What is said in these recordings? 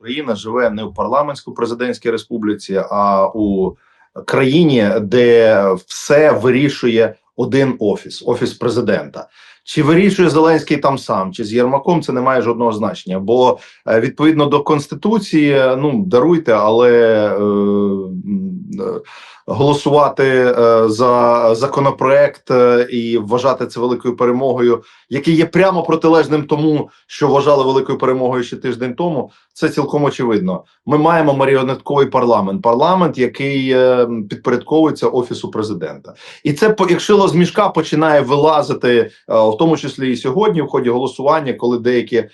Україна живе не в парламентсько-президентській республіці, а у країні, де все вирішує один офіс офіс президента. Чи вирішує Зеленський там сам, чи з Єрмаком це не має жодного значення, бо е, відповідно до конституції, ну даруйте, але е, голосувати е, за законопроект е, і вважати це великою перемогою, який є прямо протилежним тому, що вважали великою перемогою ще тиждень тому. Це цілком очевидно. Ми маємо маріонетковий парламент, парламент, який е, підпорядковується офісу президента, і це по- як з мішка починає вилазити, е, в тому числі і сьогодні, в ході голосування, коли деякі е,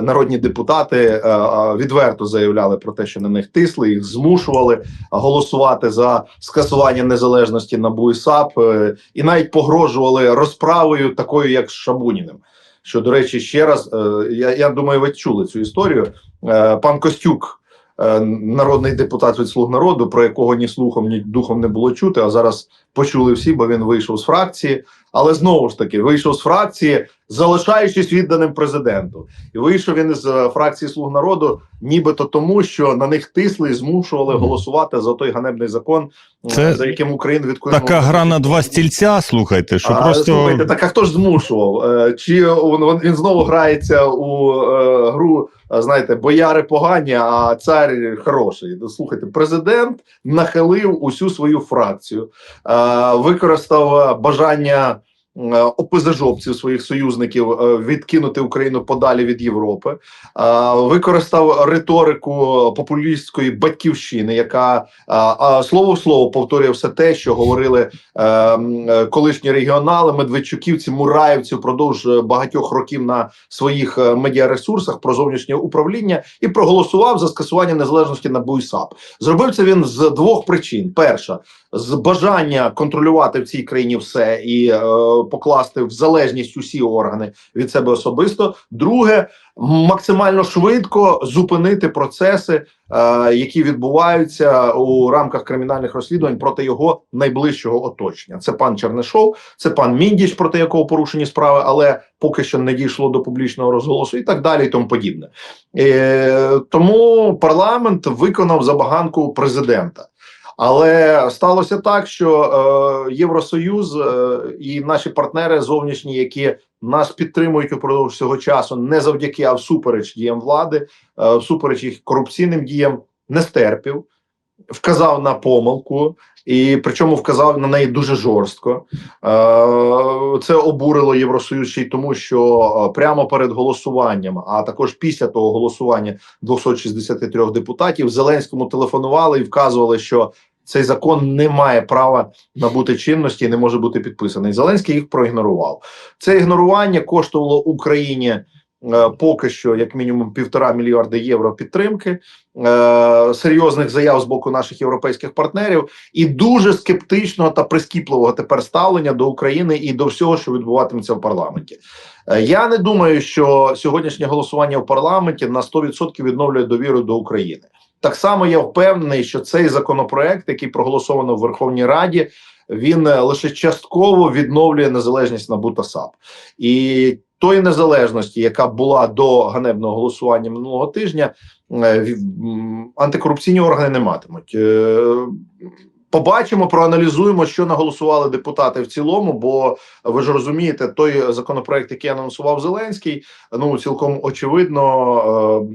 народні депутати е, е, відверто заявляли про те, що на них тисли, їх змушували голосувати за скасування незалежності НАБУ і САП, е, і навіть погрожували розправою, такою як з Шабуніним. Що до речі, ще раз е, я, я думаю, ви чули цю історію. Е, Пан Костюк, народний депутат від слуг народу, про якого ні слухом, ні духом не було чути. А зараз почули всі, бо він вийшов з фракції. Але знову ж таки вийшов з фракції, залишаючись відданим президенту, і вийшов він з е, фракції слуг народу, нібито тому, що на них тисли і змушували голосувати за той ганебний закон, е, Це за яким Україна відкинула. Така гра на два стільця, слухайте, що А, просто слухайте, так а хто ж змушував? Е, Чи він, він знову грається у е, гру, знаєте, бояри погані, а цар хороший? Ну, Слухайте, президент нахилив усю свою фракцію, е, використав бажання. Е, ОПЗЖовців своїх союзників е, відкинути Україну подалі від Європи, е, використав риторику популістської батьківщини, яка слово в слово повторює все те, що говорили колишні регіонали, медведчуківці, мураївці впродовж багатьох років на своїх медіаресурсах про зовнішнє управління і проголосував за скасування незалежності на БУЙСАП. Зробив це він з двох причин: перша з бажання контролювати в цій країні все і е, покласти в залежність усі органи від себе особисто. Друге, максимально швидко зупинити процеси, е, які відбуваються у рамках кримінальних розслідувань проти його найближчого оточення. Це пан Чернишов, це пан Міндіч, проти якого порушені справи, але поки що не дійшло до публічного розголосу, і так далі, і тому подібне. Е, тому парламент виконав забаганку президента. Але сталося так, що е, Євросоюз е, і наші партнери зовнішні, які нас підтримують упродовж цього часу, не завдяки, а всупереч діям влади, е, всупереч їх корупційним діям, не стерпів, вказав на помилку, і причому вказав на неї дуже жорстко. Е, Це обурило Євросоюз ще й тому, що е, прямо перед голосуванням, а також після того голосування 263 депутатів Зеленському телефонували і вказували, що цей закон не має права набути чинності і не може бути підписаний. Зеленський їх проігнорував. Це ігнорування коштувало Україні поки що як мінімум півтора мільярда євро підтримки, е, серйозних заяв з боку наших європейських партнерів і дуже скептичного та прискіпливого тепер ставлення до України і до всього, що відбуватиметься в парламенті. Е, Я не думаю, що сьогоднішнє голосування в парламенті на 100% відновлює довіру до України. Так само я впевнений, що цей законопроект, який проголосовано в Верховній Раді, він е, лише частково відновлює незалежність НАБУ та САП і тої незалежності, яка була до ганебного голосування минулого тижня, е, антикорупційні органи не матимуть. Е, Побачимо, проаналізуємо, що наголосували депутати в цілому. Бо ви ж розумієте, той законопроект, який анонсував Зеленський, ну цілком очевидно.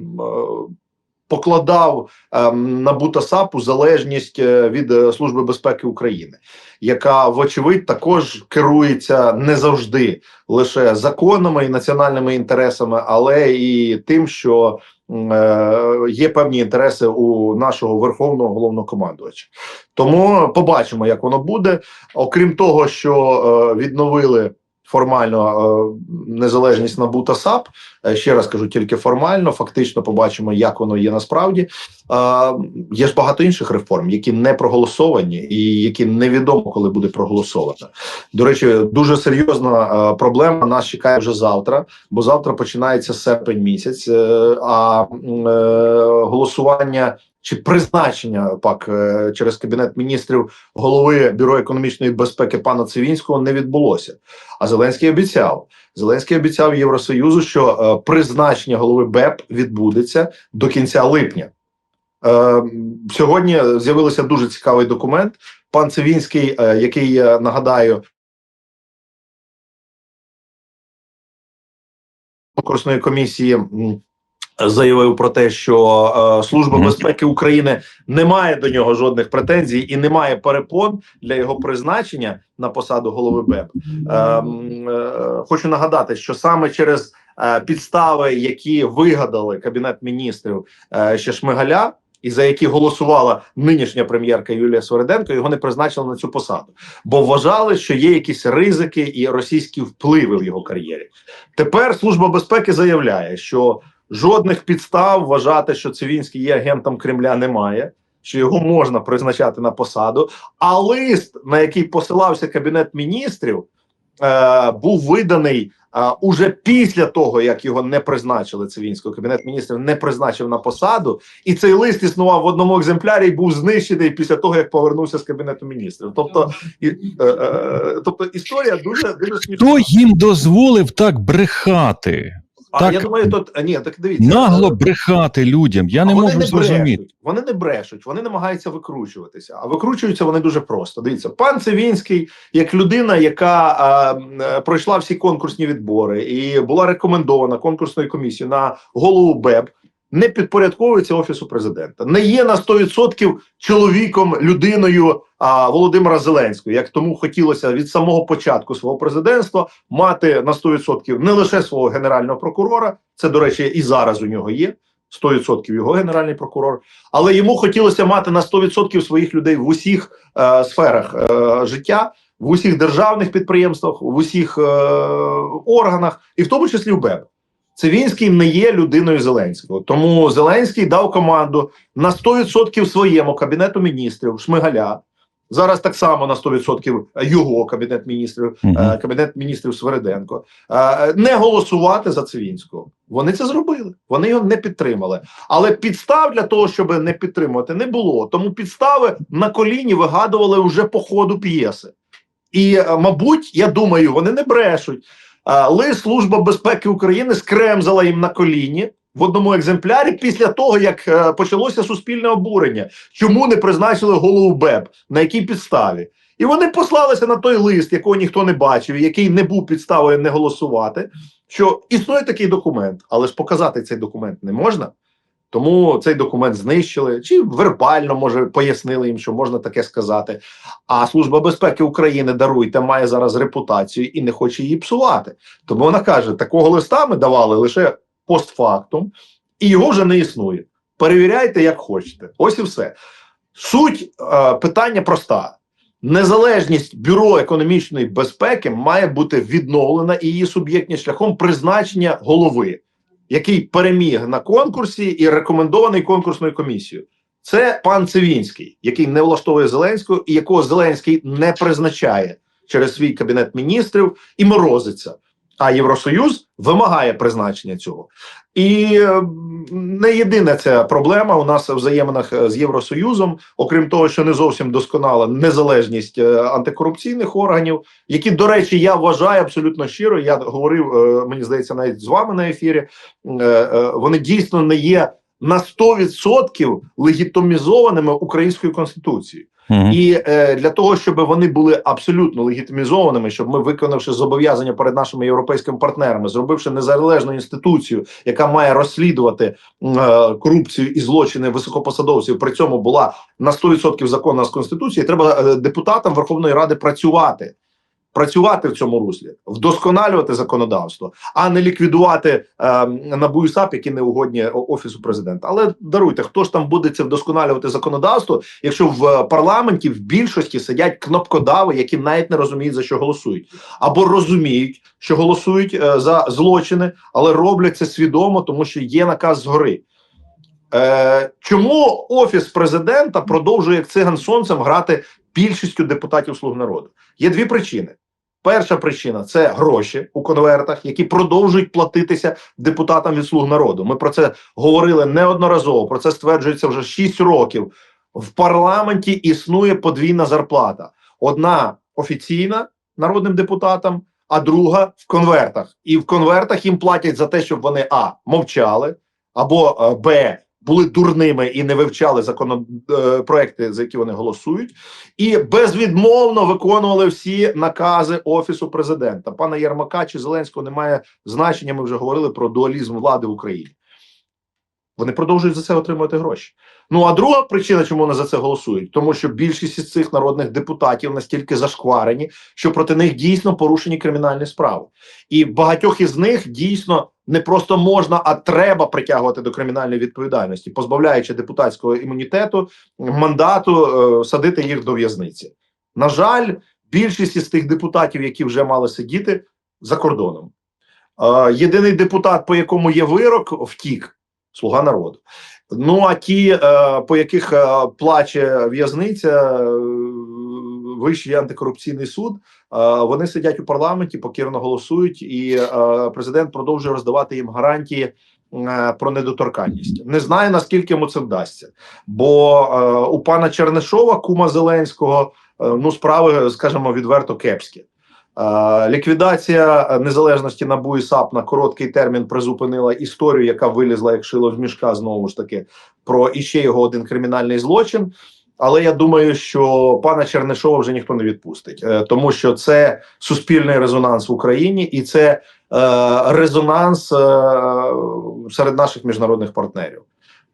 Покладав ем, на Бутасапу залежність е, від е, Служби безпеки України, яка вочевидь також керується не завжди лише законами і національними інтересами, але і тим, що е, є певні інтереси у нашого верховного головнокомандувача. Тому побачимо, як воно буде. Окрім того, що відновили формально е, незалежність НАБУ та САП. Е, Ще раз кажу, тільки формально, фактично побачимо, як воно є насправді. Е, Є ж багато інших реформ, які не проголосовані, і які невідомо, коли буде проголосовано. До речі, дуже серйозна проблема нас чекає вже завтра, бо завтра починається серпень місяць. А голосування чи призначення пак е, через кабінет міністрів голови бюро економічної безпеки пана Цивінського не відбулося. А Зеленський обіцяв. Зеленський обіцяв Євросоюзу, що е, призначення голови БЕП відбудеться до кінця липня. Е, сьогодні з'явився дуже цікавий документ. Пан Цивінський, який нагадаю, конкурсної комісії заявив про те, що е, Служба безпеки України не має до нього жодних претензій і не має перепон для його призначення на посаду голови БЕП. Е, е, хочу нагадати, що саме через е, підстави, які вигадали кабінет міністрів е, ще Шмигаля. І за які голосувала нинішня прем'єрка Юлія Свериденко, його не призначили на цю посаду, бо вважали, що є якісь ризики і російські впливи в його кар'єрі. Тепер служба безпеки заявляє, що жодних підстав вважати, що Цивінський є агентом Кремля, немає. Що його можна призначати на посаду, а лист, на який посилався кабінет міністрів, е, був виданий е, уже після того, як його не призначили Цивінського. Кабінет міністрів не призначив на посаду, і цей лист існував в одному екземплярі і був знищений після того, як повернувся з кабінету міністрів. Тобто, і, е, е, тобто історія дуже дуже смішна. Хто їм дозволив так брехати? А так- я думаю, тут ні, так дивіться Нагло брехати людям. Я не вони можу не зрозуміти. брешуть, вони не брешуть, вони намагаються викручуватися. А викручуються вони дуже просто. Дивіться, пан Цивінський, як людина, яка а, пройшла всі конкурсні відбори і була рекомендована конкурсною комісією на голову БЕБ, не підпорядковується офісу президента, не є на 100% чоловіком, людиною а, Володимира Зеленського, як тому хотілося від самого початку свого президентства мати на 100% не лише свого генерального прокурора, це до речі, і зараз у нього є. 100% його генеральний прокурор, але йому хотілося мати на 100% своїх людей в усіх е, сферах е, життя, в усіх державних підприємствах, в усіх е, органах, і в тому числі в БЕБ. Цивінський не є людиною Зеленського, тому Зеленський дав команду на 100% своєму кабінету міністрів Шмигаля. Зараз так само на 100% його кабінет міністрів, е, кабінет міністрів Свериденко, е, не голосувати за Цивінського. Вони це зробили. Вони його не підтримали. Але підстав для того, щоб не підтримувати, не було. Тому підстави на коліні вигадували вже по ходу п'єси. І, е, мабуть, я думаю, вони не брешуть. Лист Служба безпеки України скремзала їм на коліні в одному екземплярі після того, як е, почалося суспільне обурення. Чому не призначили голову БЕБ? На якій підставі? І вони послалися на той лист, якого ніхто не бачив, який не був підставою не голосувати. Що існує такий документ, але ж показати цей документ не можна. Тому цей документ знищили, чи вербально може пояснили їм, що можна таке сказати. А Служба безпеки України даруйте має зараз репутацію і не хоче її псувати. Тому вона каже: такого листа ми давали лише постфактум, і його вже не існує. Перевіряйте, як хочете. Ось і все. Суть е, питання проста: незалежність бюро економічної безпеки має бути відновлена і її суб'єктність шляхом призначення голови, який переміг на конкурсі і рекомендований конкурсною комісією. Це пан Цивінський, який не влаштовує Зеленського, і якого Зеленський не призначає через свій кабінет міністрів і морозиться. А Євросоюз вимагає призначення цього. І не єдина ця проблема у нас взаєминах е, з Євросоюзом, окрім того, що не зовсім досконала незалежність е, антикорупційних органів, які, до речі, я вважаю абсолютно щиро. Я говорив, е, мені здається, навіть з вами на ефірі. Вони дійсно не є на 100% легітимізованими українською конституцією. Мгм. І е, для того, щоб вони були абсолютно легітимізованими, щоб ми, виконавши зобов'язання перед нашими європейськими партнерами, зробивши незалежну інституцію, яка має розслідувати е, корупцію і злочини високопосадовців, при цьому була на 100% законна з конституції, треба е, депутатам Верховної Ради працювати. Працювати в цьому руслі, вдосконалювати законодавство, а не ліквідувати е, НАБУ і САП, які не угодні офісу президента. Але даруйте, хто ж там буде це вдосконалювати законодавство, якщо в е, парламенті в більшості сидять кнопкодави, які навіть не розуміють за що голосують, або розуміють, що голосують е, за злочини, але роблять це свідомо, тому що є наказ згори. Е, чому офіс президента продовжує як циган сонцем грати більшістю депутатів слуг народу? Є дві причини. Перша причина це гроші у конвертах, які продовжують платитися депутатам від слуг народу. Ми про це говорили неодноразово. Про це стверджується вже 6 років. В парламенті існує подвійна зарплата: одна офіційна народним депутатам, а друга в конвертах. І в конвертах їм платять за те, щоб вони а мовчали, або е, б. Були дурними і не вивчали законопроекти, за які вони голосують, і безвідмовно виконували всі накази офісу президента. Пана Єрмака чи Зеленського немає значення. Ми вже говорили про дуалізм влади в Україні. Вони продовжують за це отримувати гроші. Ну а друга причина, чому вони за це голосують, тому що більшість із цих народних депутатів настільки зашкварені, що проти них дійсно порушені кримінальні справи, і багатьох із них дійсно не просто можна, а треба притягувати до кримінальної відповідальності, позбавляючи депутатського імунітету, мандату, е, садити їх до в'язниці. На жаль, більшість із тих депутатів, які вже мали сидіти за кордоном. Е, єдиний депутат, по якому є вирок, втік. Слуга народу. Ну а ті, е, по яких е, плаче в'язниця, е, Вищий антикорупційний суд, вони сидять у парламенті, покірно голосують, і президент продовжує роздавати їм гарантії е, про недоторканність. Не знаю наскільки йому це вдасться, бо е, у пана Чернишова, кума Зеленського, е, ну справи, скажімо, відверто кепські. Е, Ліквідація незалежності НАБУ і САП на короткий термін призупинила історію, яка вилізла як шило в мішка знову ж таки про іще його один кримінальний злочин. Але я думаю, що пана Чернишова вже ніхто не відпустить, е, тому що це суспільний резонанс в Україні, і це е, резонанс е, серед наших міжнародних партнерів.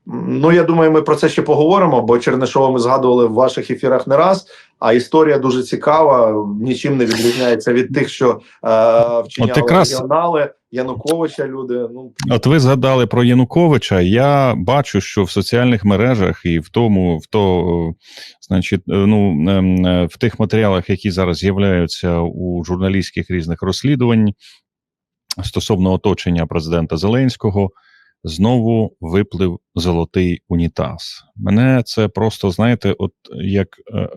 Ну я думаю, ми про це ще поговоримо, бо Чернишова ми згадували в ваших ефірах не раз. А історія дуже цікава, нічим не відрізняється від тих, що е, вчиняли регіонали Януковича. Люди ну От ви згадали про Януковича. Я бачу, що в соціальних мережах і в тому, в то, значить, е, ну ем, е, в тих матеріалах, які зараз з'являються у журналістських різних розслідувань стосовно оточення президента Зеленського, знову виплив золотий унітаз. Мене це просто знаєте, от як е,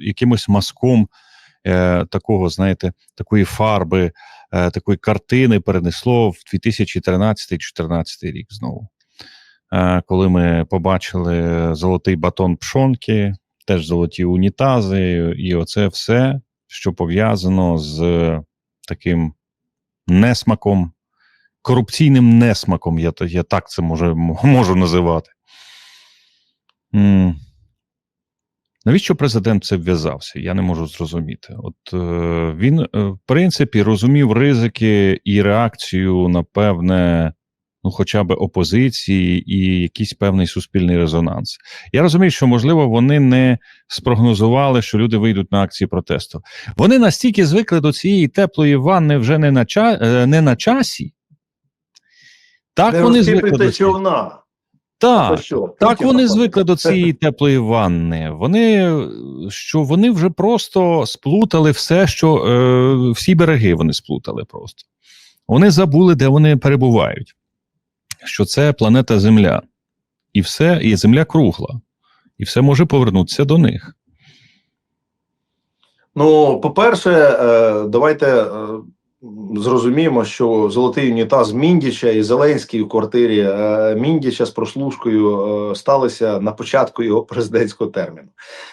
якимось маском е, такого, знаєте, такої фарби е, такої картини перенесло в 2013-2014 рік знову. Е, коли ми побачили золотий батон пшонки, теж золоті унітази, і оце все, що пов'язано з таким несмаком, корупційним несмаком, я, я так це може, можу називати. Навіщо президент це вв'язався? Я не можу зрозуміти. От е, він, е, в принципі, розумів ризики і реакцію на певне, ну, хоча б опозиції і якийсь певний суспільний резонанс. Я розумію, що можливо вони не спрогнозували, що люди вийдуть на акції протесту. Вони настільки звикли до цієї теплої ванни вже не на, ча, е, не на часі. Так не вони звикли до цього. Так. Що? Так вони звикли до цієї теплої ванни. Вони що вони вже просто сплутали все, що е, всі береги вони сплутали просто. Вони забули, де вони перебувають. Що це планета Земля, і все, і Земля кругла, і все може повернутися до них. Ну, по-перше, е, давайте е, зрозуміємо, що золотий унітаз Міндіча і Зеленський у квартирі е, Міндіча з прослушкою е, сталися на початку його президентського терміну.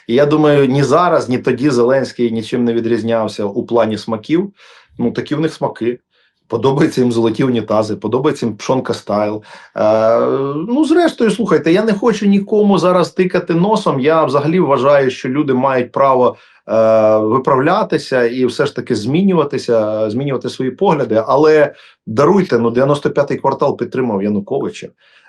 І я думаю, ні зараз, ні тоді Зеленський нічим не відрізнявся у плані смаків. Ну, такі в них смаки. Подобаються їм золоті унітази, подобається їм пшонка стайл. Е, ну, зрештою, слухайте, я не хочу нікому зараз тикати носом. Я взагалі вважаю, що люди мають право е, виправлятися і все ж таки змінюватися, змінювати свої погляди. Але даруйте, ну 95-й квартал підтримав Януковича.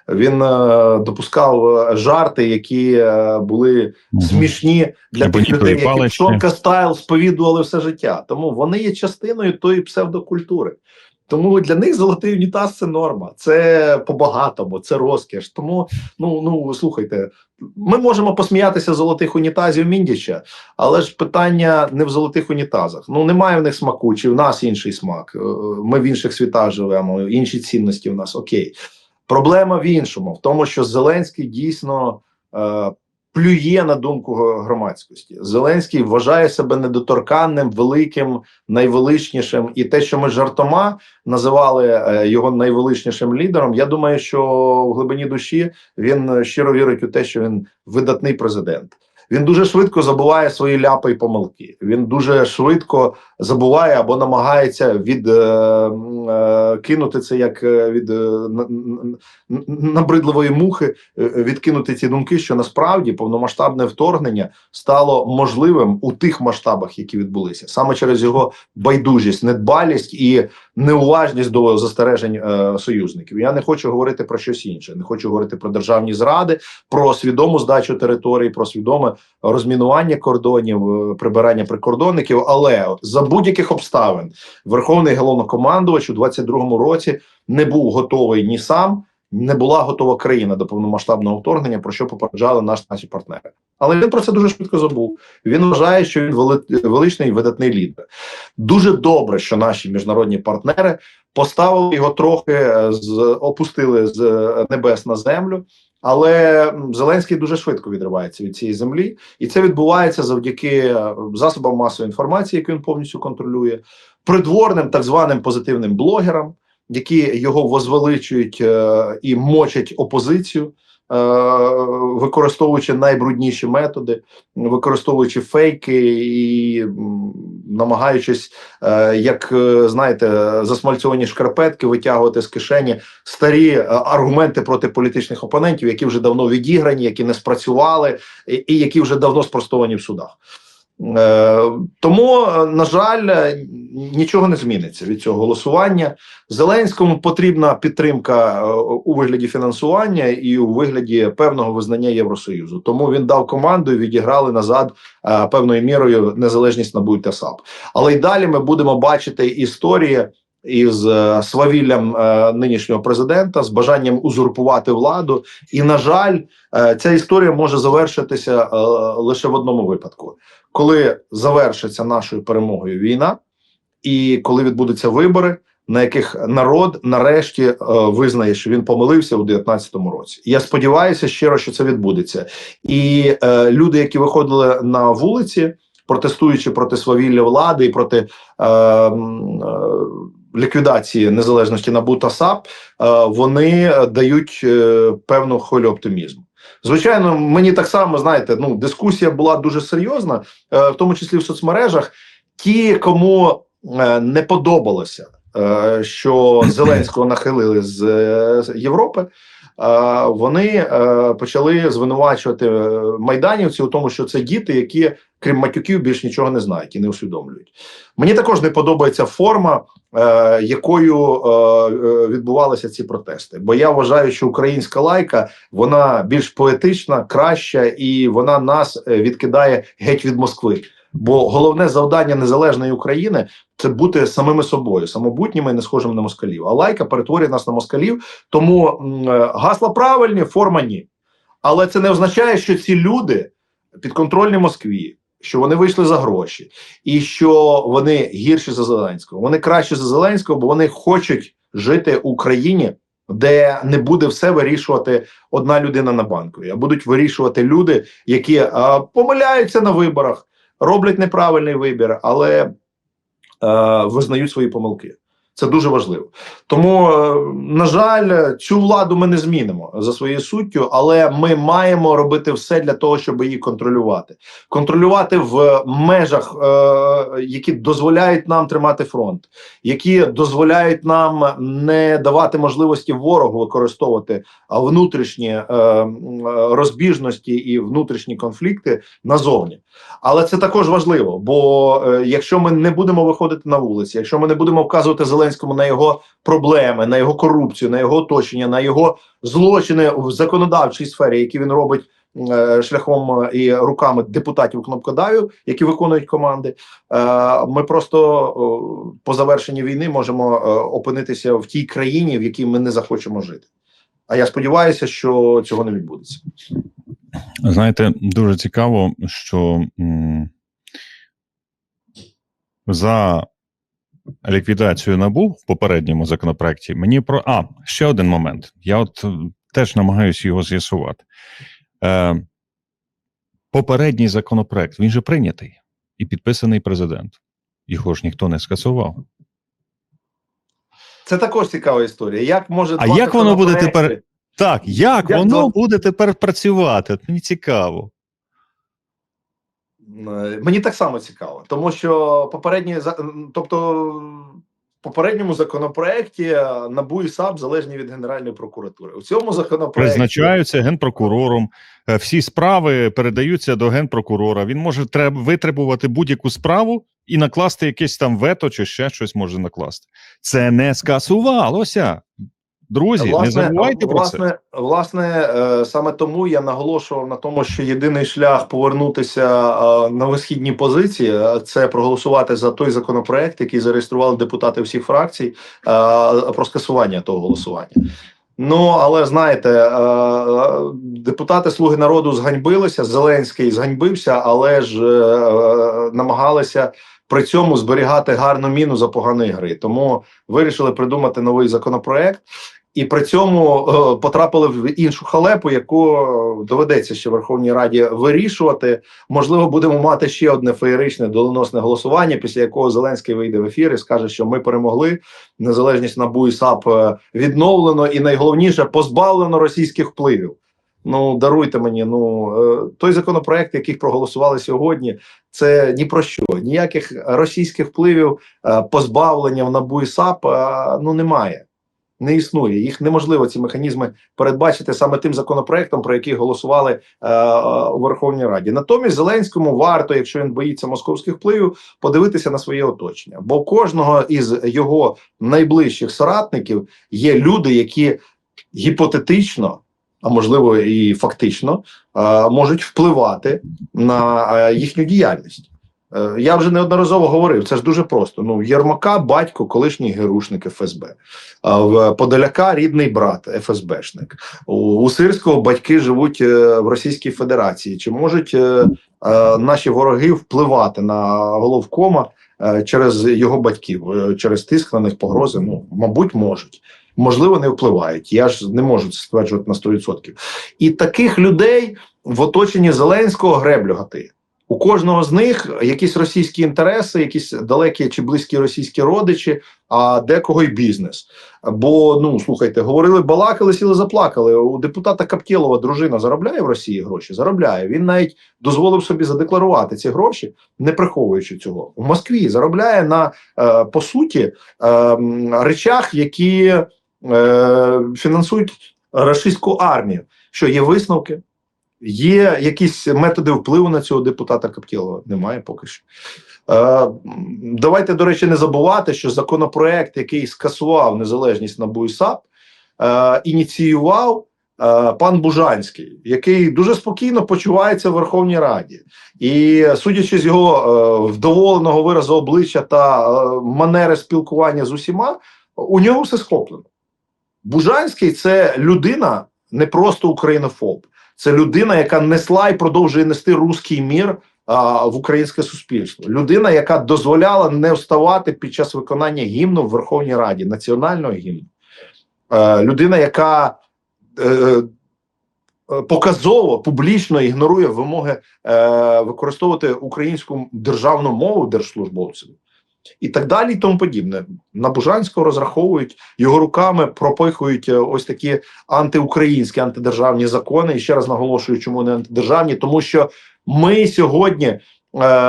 Він е, допускав е, жарти, які е, були смішні для тих людей, які пшонка стайл сповідували все життя. Тому вони є частиною тої псевдокультури. Тому для них золотий унітаз це норма, це по-багатому, це розкіш. Тому ну ну слухайте, ми можемо посміятися золотих унітазів Міндіча, але ж питання не в золотих унітазах. Ну немає в них смаку, чи в нас інший смак. Е, Ми в інших світах живемо, інші цінності в нас окей. Проблема в іншому, в тому, що Зеленський дійсно е, плює на думку громадськості. Зеленський вважає себе недоторканним, великим, найвеличнішим, і те, що ми жартома називали е, його найвеличнішим лідером. Я думаю, що в глибині душі він щиро вірить у те, що він видатний президент. Він дуже швидко забуває свої ляпи і помилки. Він дуже швидко забуває або намагається від е, е, кинути це як е, від е, набридливої мухи, е, відкинути ці думки, що насправді повномасштабне вторгнення стало можливим у тих масштабах, які відбулися, саме через його байдужість, недбалість і неуважність до застережень е, союзників. Я не хочу говорити про щось інше. Не хочу говорити про державні зради, про свідому здачу території, про свідоме розмінування кордонів, е, прибирання прикордонників. Але за будь-яких обставин Верховний головнокомандувач у 22-му році не був готовий ні сам. Не була готова країна до повномасштабного вторгнення, про що попереджали наш наші партнери. Але він про це дуже швидко забув. Він вважає, що він величний і видатний лідер. Дуже добре, що наші міжнародні партнери поставили його трохи е, з опустили з е, небес на землю. Але Зеленський дуже швидко відривається від цієї землі, і це відбувається завдяки е, засобам масової інформації, які він повністю контролює, придворним так званим позитивним блогерам, які його возвеличують е, і мочать опозицію, е, використовуючи найбрудніші методи, використовуючи фейки і намагаючись, е, як знаєте, засмальцьовані шкарпетки витягувати з кишені старі аргументи проти політичних опонентів, які вже давно відіграні, які не спрацювали, і які вже давно спростовані в судах. Е, тому, е, на жаль, е, нічого не зміниться від цього голосування. Зеленському потрібна підтримка у вигляді фінансування і у вигляді певного визнання Євросоюзу. Тому він дав команду і відіграли назад певною мірою незалежність набуття САП. Але й далі ми будемо бачити історії. Із е, свавіллям е, нинішнього президента з бажанням узурпувати владу, і на жаль, е, ця історія може завершитися лише в одному випадку, коли завершиться нашою перемогою війна, і коли відбудуться вибори, на яких народ нарешті е, визнає, що він помилився у 2019 році. Я сподіваюся щиро, що це відбудеться. І е, люди, які виходили на вулиці, протестуючи проти свавілля влади і проти е, е, ліквідації незалежності НАБУ та САП, е, вони дають е, певну хвилю оптимізму. Звичайно, мені так само знаєте, ну дискусія була дуже серйозна, е, в тому числі в соцмережах. Ті, кому е, не подобалося, е, що Зеленського нахилили з, е, Європи, е, вони е, почали звинувачувати е, майданівців у тому, що це діти, які крім матюків більш нічого не знають і не усвідомлюють. Мені також не подобається форма, е, якою е, е, відбувалися ці протести. Бо я вважаю, що українська лайка вона більш поетична, краща, і вона нас е, відкидає геть від Москви. Бо головне завдання незалежної України це бути самими собою, самобутніми і не схожими на москалів. А лайка перетворює нас на москалів. Тому е, гасла правильні, форма ні. Але це не означає, що ці люди підконтрольні Москві, що вони вийшли за гроші, і що вони гірші за Зеленського. Вони кращі за Зеленського, бо вони хочуть жити в Україні, де не буде все вирішувати одна людина на банку, а будуть вирішувати люди, які а, помиляються на виборах, роблять неправильний вибір, але е, визнають свої помилки. Це дуже важливо. Тому, е, на жаль, цю владу ми не змінимо за своєю суттю, але ми маємо робити все для того, щоб її контролювати. Контролювати в межах, е, які дозволяють нам тримати фронт, які дозволяють нам не давати можливості ворогу використовувати внутрішні е, е, розбіжності і внутрішні конфлікти назовні. Але це також важливо, бо е, якщо ми не будемо виходити на вулиці, якщо ми не будемо вказувати Зеленському на його проблеми, на його корупцію, на його оточення, на його злочини в законодавчій сфері, які він робить е, шляхом е, і руками депутатів кнопкодавів, які виконують команди, ми просто по завершенні війни можемо опинитися в тій країні, в якій ми не захочемо жити. А я сподіваюся, що цього не відбудеться. Знаєте, дуже цікаво, що м, за ліквідацію набу в попередньому законопроекті мені про. А, ще один момент. Я от е, теж намагаюся його з'ясувати. Е, попередній законопроект він же прийнятий і підписаний президент. Його ж ніхто не скасував. Це також цікава історія. Як може А як воно буде тепер? Так, як, Як воно два- буде тепер працювати? Мені цікаво. Е, Мені так само цікаво, тому що попередні тобто в попередньому законопроекті е, НАБУ і САП залежні від Генеральної прокуратури. У цьому законопроекті Призначаються генпрокурором. е, Всі справи передаються до генпрокурора. Він може треб, витребувати будь-яку справу і накласти якесь там вето чи ще щось може накласти. Це не скасувалося. Друзі, не забувайте про це. власне, власне, е, саме тому я наголошував на тому, що єдиний шлях повернутися е, на висхідні позиції е, це проголосувати за той законопроект, який зареєстрували депутати всіх фракцій про скасування того голосування. Ну але знаєте, депутати Слуги народу зганьбилися. Зеленський зганьбився, але ж намагалися при цьому зберігати гарну міну за поганої гри. Тому вирішили придумати новий законопроект. І при цьому е, потрапили в іншу халепу, яку е, доведеться ще Верховній Раді вирішувати. Можливо, будемо мати ще одне феєричне доленосне голосування, після якого Зеленський вийде в ефір і скаже, що ми перемогли. Незалежність НАБУ і САП е, відновлено, і найголовніше позбавлено російських впливів. Ну даруйте мені. Ну той законопроект, який проголосували сьогодні, це ні про що. Ніяких російських впливів, позбавлення в НАБУ і САП ну немає не існує. Їх неможливо ці механізми передбачити саме тим законопроектом, про який голосували е, у Верховній Раді. Натомість Зеленському варто, якщо він боїться московських впливів, подивитися на своє оточення. Бо кожного із його найближчих соратників є люди, які гіпотетично. А можливо і фактично е, можуть впливати на е, їхню діяльність. Е, Я вже неодноразово говорив, це ж дуже просто. Ну, Єрмака, батько, колишній герушник ФСБ, а в Подоляка рідний брат ФСБшник. У, Сирського батьки живуть е, в Російській Федерації. Чи можуть е, е, наші вороги впливати на головкома е, через його батьків, е, через тиск на них погрози? Ну, мабуть, можуть. Можливо, не впливають. Я ж не можу це стверджувати на 100%. І таких людей в оточенні Зеленського греблю гати. У кожного з них якісь російські інтереси, якісь далекі чи близькі російські родичі, а декого й бізнес. Бо ну слухайте, говорили, балакали, сіли, заплакали. У депутата Каптєлова дружина заробляє в Росії гроші. Заробляє. Він навіть дозволив собі задекларувати ці гроші, не приховуючи цього. У Москві заробляє на е, по суті е, речах, які е, фінансують російську армію. Що є висновки? Є якісь методи впливу на цього депутата Каптєлова? Немає поки що. Е, давайте, до речі, не забувати, що законопроект, який скасував незалежність НАБУ і е, ініціював е, пан Бужанський, який дуже спокійно почувається в Верховній Раді. І судячи з його е, вдоволеного виразу обличчя та е, манери спілкування з усіма, у нього все схоплено. Бужанський це людина не просто українофоб. Це людина, яка несла і продовжує нести руський мір а, в українське суспільство. Людина, яка дозволяла не вставати під час виконання гімну в Верховній Раді, національного гімну. Е, людина, яка е, е, показово публічно ігнорує вимоги е, використовувати українську державну мову держслужбовців. І так далі, і тому подібне. На Бужанського розраховують його руками, пропихують е, ось такі антиукраїнські антидержавні закони. І ще раз наголошую, чому не антидержавні, тому що ми сьогодні е,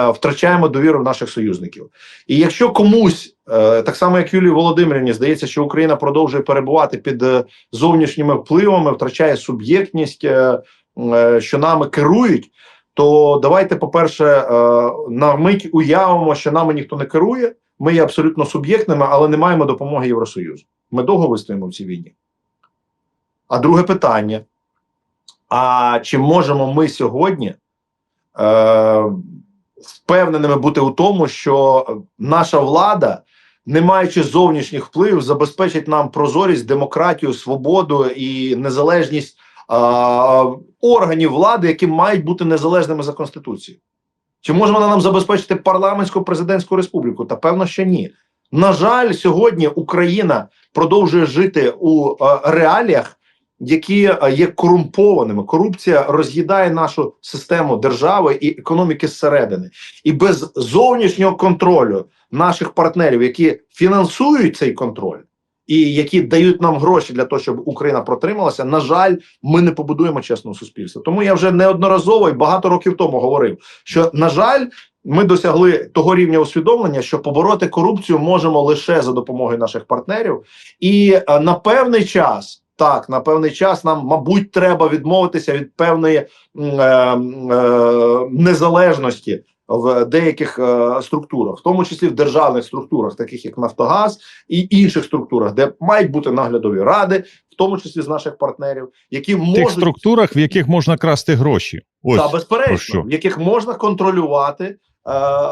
втрачаємо довіру в наших союзників. І якщо комусь, е, так само як Юлії Володимирівні, здається, що Україна продовжує перебувати під зовнішніми впливами, втрачає суб'єктність, що нами керують. То давайте, по-перше, е, на мить уявимо, що нами ніхто не керує. Ми є абсолютно суб'єктними, але не маємо допомоги Євросоюзу. Ми довго вистоїмо в цій війні. А друге питання: а чи можемо ми сьогодні е, впевненими бути у тому, що наша влада, не маючи зовнішніх впливів, забезпечить нам прозорість, демократію, свободу і незалежність органів влади, які мають бути незалежними за конституцією? Чи може вона нам забезпечити парламентську президентську республіку? Та певно, що ні. На жаль, сьогодні Україна продовжує жити у е, реаліях, які е, є корумпованими. Корупція роз'їдає нашу систему держави і економіки зсередини. І без зовнішнього контролю наших партнерів, які фінансують цей контроль. І які дають нам гроші для того, щоб Україна протрималася. На жаль, ми не побудуємо чесного суспільства. Тому я вже неодноразово і багато років тому говорив, що на жаль, ми досягли того рівня усвідомлення, що побороти корупцію можемо лише за допомогою наших партнерів, і е, на певний час. Так, на певний час нам, мабуть, треба відмовитися від певної е, е, незалежності в деяких е, структурах, в тому числі в державних структурах, таких як Нафтогаз, і інших структурах, де мають бути наглядові ради, в тому числі з наших партнерів, які В тих структурах, в яких можна красти гроші. Ось та безперечно, в яких можна контролювати е,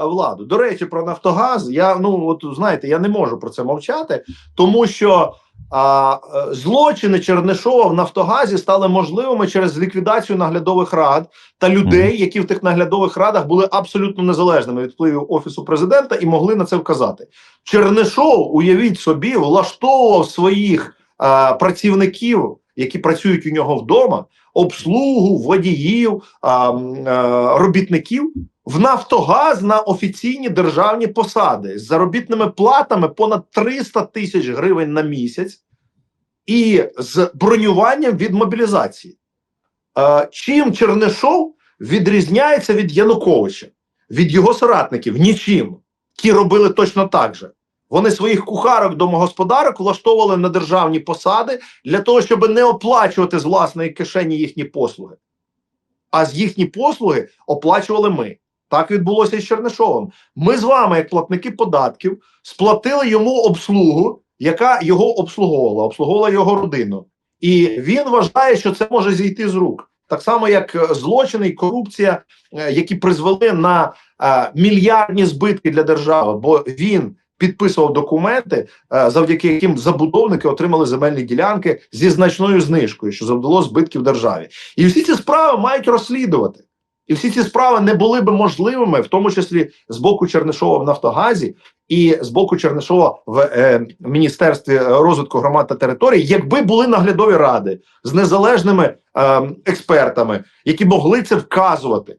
владу. До речі, про Нафтогаз. Я ну от знаєте, я не можу про це мовчати, тому що а, е, злочини Чернишова в Нафтогазі стали можливими через ліквідацію наглядових рад та людей, які в тих наглядових радах були абсолютно незалежними від впливів офісу президента і могли на це вказати. Чернишов, уявіть собі, влаштовував своїх е, працівників, які працюють у нього вдома, обслугу, водіїв, а, м, е, робітників в Нафтогаз на офіційні державні посади з заробітними платами понад 300 тисяч гривень на місяць і з бронюванням від мобілізації. Е, Чим Чернишов відрізняється від Януковича, від його соратників? Нічим. Ті робили точно так же. Вони своїх кухарок домогосподарок влаштовували на державні посади для того, щоб не оплачувати з власної кишені їхні послуги. А з їхні послуги оплачували ми. Так відбулося з Чернишовим. Ми з вами, як платники податків, сплатили йому обслугу, яка його обслуговувала, обслуговувала його родину. І він вважає, що це може зійти з рук. Так само, як е, злочини і корупція, е, які призвели на е, мільярдні збитки для держави, бо він підписував документи, завдяки яким забудовники отримали земельні ділянки зі значною знижкою, що завдало збитків державі. І всі ці справи мають розслідувати. І всі ці справи не були би можливими, в тому числі з боку Чернишова в Нафтогазі і з боку Чернишова в е, Міністерстві розвитку громад та територій, якби були наглядові ради з незалежними е, експертами, які могли це вказувати.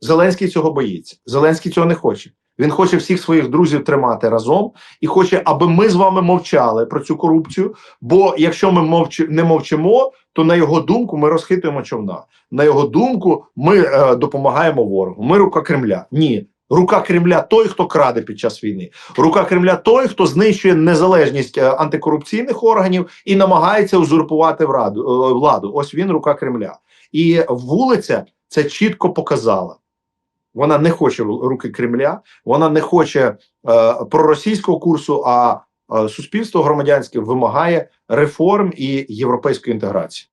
Зеленський цього боїться. Зеленський цього не хоче. Він хоче всіх своїх друзів тримати разом і хоче, аби ми з вами мовчали про цю корупцію. Бо якщо ми мовчи, не мовчимо, то на його думку ми розхитуємо човна. На його думку, ми е, допомагаємо ворогу. Ми рука Кремля. Ні. Рука Кремля той, хто краде під час війни. Рука Кремля той, хто знищує незалежність е, антикорупційних органів і намагається узурпувати е, владу. Ось він рука Кремля. І вулиця це чітко показала. Вона не хоче руки Кремля, вона не хоче е, проросійського курсу, а е, суспільство громадянське вимагає реформ і європейської інтеграції.